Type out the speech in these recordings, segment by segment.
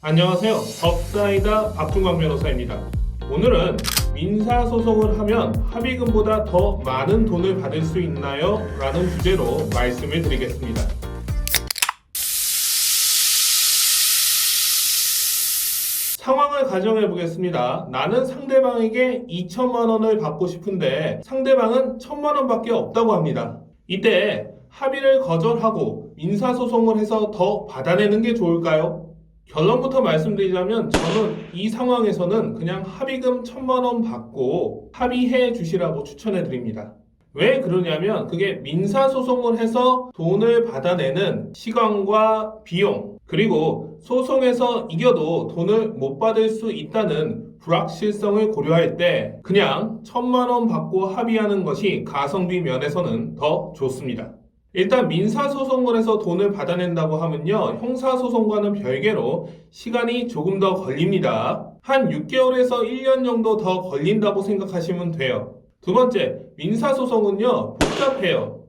안녕하세요. 법사이다 박중광 변호사입니다. 오늘은 민사소송을 하면 합의금보다 더 많은 돈을 받을 수 있나요? 라는 주제로 말씀을 드리겠습니다. 상황을 가정해 보겠습니다. 나는 상대방에게 2천만 원을 받고 싶은데 상대방은 1천만 원밖에 없다고 합니다. 이때 합의를 거절하고 민사소송을 해서 더 받아내는 게 좋을까요? 결론부터 말씀드리자면 저는 이 상황에서는 그냥 합의금 1천만 원 받고 합의해 주시라고 추천해 드립니다. 왜 그러냐면 그게 민사소송을 해서 돈을 받아내는 시간과 비용 그리고 소송에서 이겨도 돈을 못 받을 수 있다는 불확실성을 고려할 때 그냥 천만 원 받고 합의하는 것이 가성비 면에서는 더 좋습니다. 일단 민사소송을 해서 돈을 받아낸다고 하면요 형사소송과는 별개로 시간이 조금 더 걸립니다. 한 6개월에서 1년 정도 더 걸린다고 생각하시면 돼요. 두 번째, 민사소송은요, 복잡해요.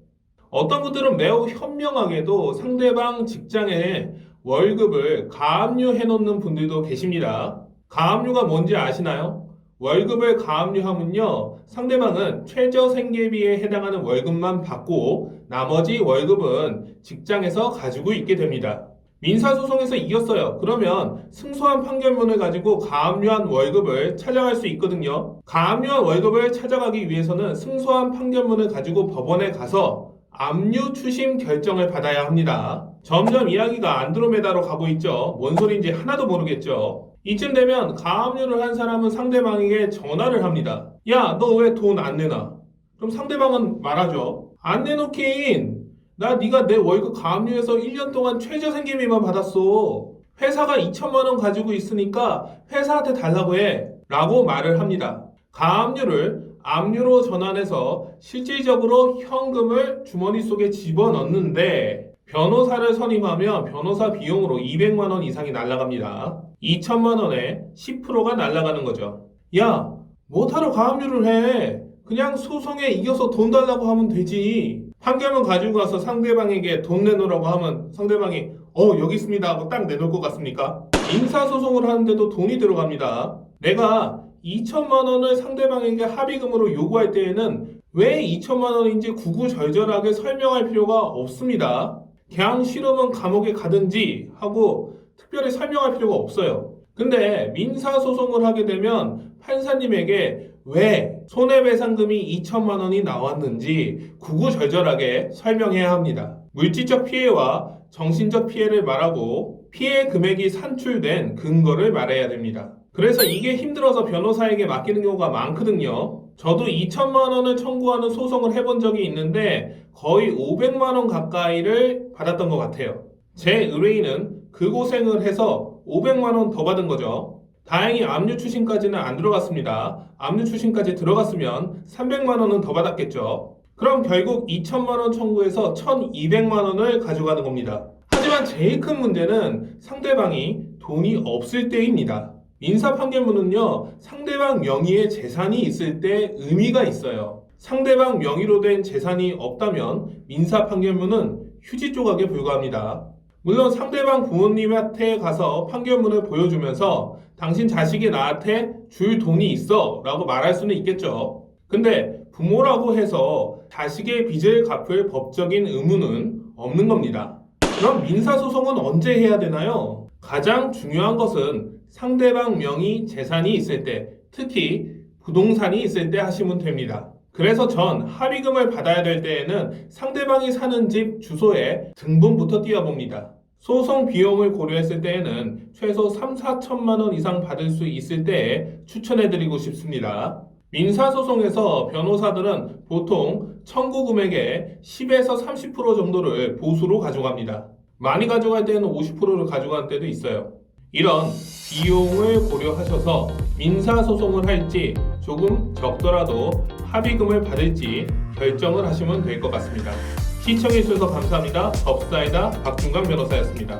어떤 분들은 매우 현명하게도 상대방 직장에 월급을 가압류해 놓는 분들도 계십니다. 가압류가 뭔지 아시나요? 월급을 가압류하면요, 상대방은 최저 생계비에 해당하는 월급만 받고 나머지 월급은 직장에서 가지고 있게 됩니다. 민사소송에서 이겼어요. 그러면 승소한 판결문을 가지고 가압류한 월급을 찾아갈 수 있거든요. 가압류한 월급을 찾아가기 위해서는 승소한 판결문을 가지고 법원에 가서 압류 추심 결정을 받아야 합니다. 점점 이야기가 안드로메다로 가고 있죠. 뭔 소리인지 하나도 모르겠죠. 이쯤 되면 가압류를 한 사람은 상대방에게 전화를 합니다. 야, 너 왜 돈 안 내놔? 그럼 상대방은 말하죠. 안 내놓긴 나 네가 내 월급 가압류해서 1년 동안 최저 생계비만 받았어. 회사가 2천만 원 가지고 있으니까 회사한테 달라고 해. 라고 말을 합니다. 가압류를 압류로 전환해서 실질적으로 현금을 주머니 속에 집어넣는데 변호사를 선임하면 변호사 비용으로 200만 원 이상이 날라갑니다. 2천만 원에 10%가 날라가는 거죠. 야, 뭐하러 가압류를 해? 그냥 소송에 이겨서 돈 달라고 하면 되지. 판결문 가지고 가서 상대방에게 돈 내놓으라고 하면 상대방이 어 여기 있습니다 하고 딱 내놓을 것 같습니까? 인사소송을 하는데도 돈이 들어갑니다. 내가 2천만 원을 상대방에게 합의금으로 요구할 때에는 왜 2천만 원인지 구구절절하게 설명할 필요가 없습니다. 그냥 싫으면 감옥에 가든지 하고 특별히 설명할 필요가 없어요. 근데 민사소송을 하게 되면 판사님에게 왜 손해배상금이 2천만 원이 나왔는지 구구절절하게 설명해야 합니다. 물질적 피해와 정신적 피해를 말하고 피해 금액이 산출된 근거를 말해야 됩니다. 그래서 이게 힘들어서 변호사에게 맡기는 경우가 많거든요. 저도 2천만 원을 청구하는 소송을 해본 적이 있는데 거의 500만 원 가까이를 받았던 것 같아요. 제 의뢰인은 그 고생을 해서 500만 원 더 받은 거죠. 다행히 압류 추심까지는 안 들어갔습니다. 압류 추심까지 들어갔으면 300만 원은 더 받았겠죠. 그럼 결국 2천만 원 청구해서 1,200만 원을 가져가는 겁니다. 하지만 제일 큰 문제는 상대방이 돈이 없을 때입니다. 민사 판결문은요, 상대방 명의의 재산이 있을 때 의미가 있어요. 상대방 명의로 된 재산이 없다면 민사 판결문은 휴지 조각에 불과합니다. 물론 상대방 부모님한테 가서 판결문을 보여주면서 당신 자식이 나한테 줄 돈이 있어 라고 말할 수는 있겠죠. 근데 부모라고 해서 자식의 빚을 갚을 법적인 의무는 없는 겁니다. 그럼 민사소송은 언제 해야 되나요? 가장 중요한 것은 상대방 명의 재산이 있을 때, 특히 부동산이 있을 때 하시면 됩니다. 그래서 전 합의금을 받아야 될 때에는 상대방이 사는 집 주소에 등본부터 띄워봅니다. 소송 비용을 고려했을 때에는 최소 3, 4천만 원 이상 받을 수 있을 때에 추천해드리고 싶습니다. 민사소송에서 변호사들은 보통 청구 금액의 10에서 30% 정도를 보수로 가져갑니다. 많이 가져갈 때는 50%를 가져가는 때도 있어요. 이런 비용을 고려하셔서 민사소송을 할지 조금 적더라도 합의금을 받을지 결정을 하시면 될 것 같습니다. 시청해주셔서 감사합니다. 법사이다 박중강 변호사였습니다.